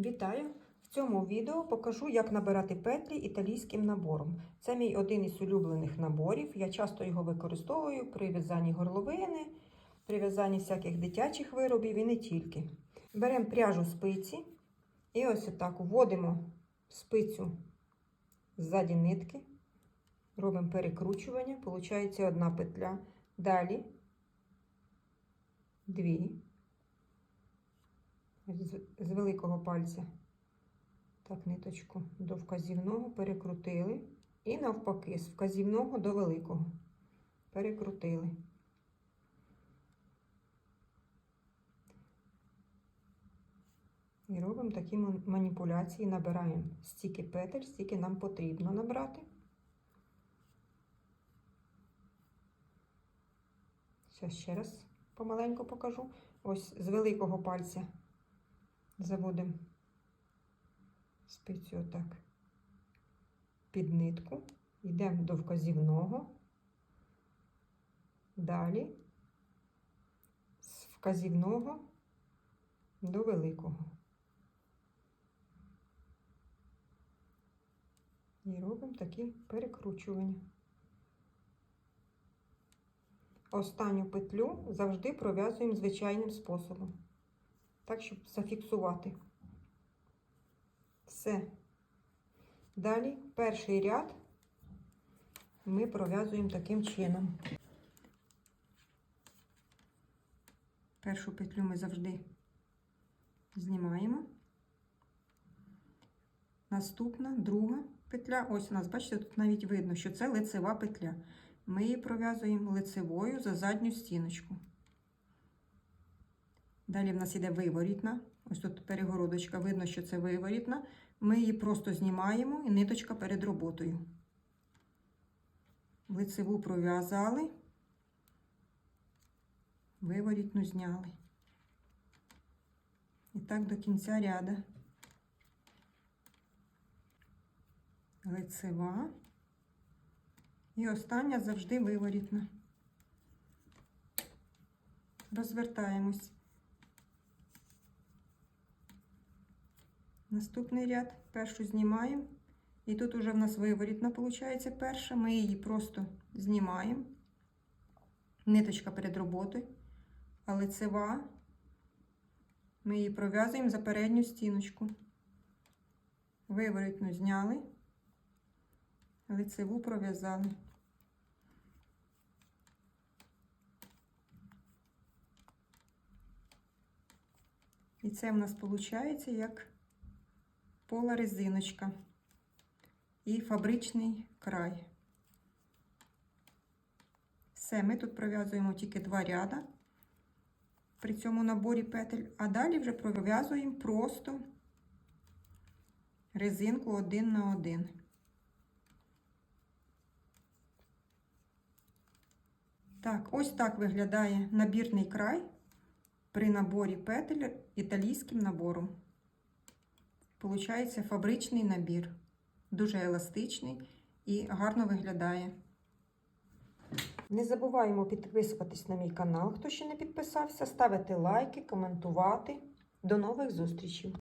Вітаю! В цьому відео покажу, як набирати петлі італійським набором. Це мій один із улюблених наборів. Я часто його використовую при в'язанні горловини, при в'язанні всяких дитячих виробів і не тільки. Беремо пряжу спиці і ось отак вводимо спицю ззаді нитки, робимо перекручування, виходить одна петля. Далі дві з, з великого пальця. Так, ниточку до вказівного перекрутили. І навпаки, з вказівного до великого. Перекрутили. І робимо такі маніпуляції, набираємо стільки петель, стільки нам потрібно набрати. Зараз ще раз помаленьку покажу. Ось з великого пальця заводимо спицю отак під нитку, йдемо до вказівного, далі з вказівного до великого. І робимо такі перекручування. Останню петлю завжди пров'язуємо звичайним способом, так, щоб зафіксувати. Все. Далі перший ряд ми пров'язуємо таким чином. Першу петлю ми завжди знімаємо. Наступна, друга петля. Ось у нас, бачите, тут навіть видно, що це лицева петля. Ми її пров'язуємо лицевою за задню стіночку. Далі в нас іде виворітна. Ось тут перегородочка, видно, що це виворітна. Ми її просто знімаємо і ниточка перед роботою. Лицеву пров'язали, виворітну зняли. І так до кінця ряда. Лицева. І остання завжди виворітна. Розвертаємось. Наступний ряд, першу знімаємо. І тут уже в нас виворітна, виходить, перша. Ми її просто знімаємо. Ниточка перед роботою, а лицева. Ми її пров'язуємо за передню стіночку. Виворітну зняли, лицеву пров'язали. І це в нас виходить як пола резиночка і фабричний край. Все, ми тут пров'язуємо тільки два ряда при цьому наборі петель, а далі вже пров'язуємо просто резинку один на один. Так, ось так виглядає набірний край при наборі петель італійським набором. Получається фабричний набір, дуже еластичний і гарно виглядає. Не забуваємо підписуватись на мій канал, хто ще не підписався, ставити лайки, коментувати. До нових зустрічей!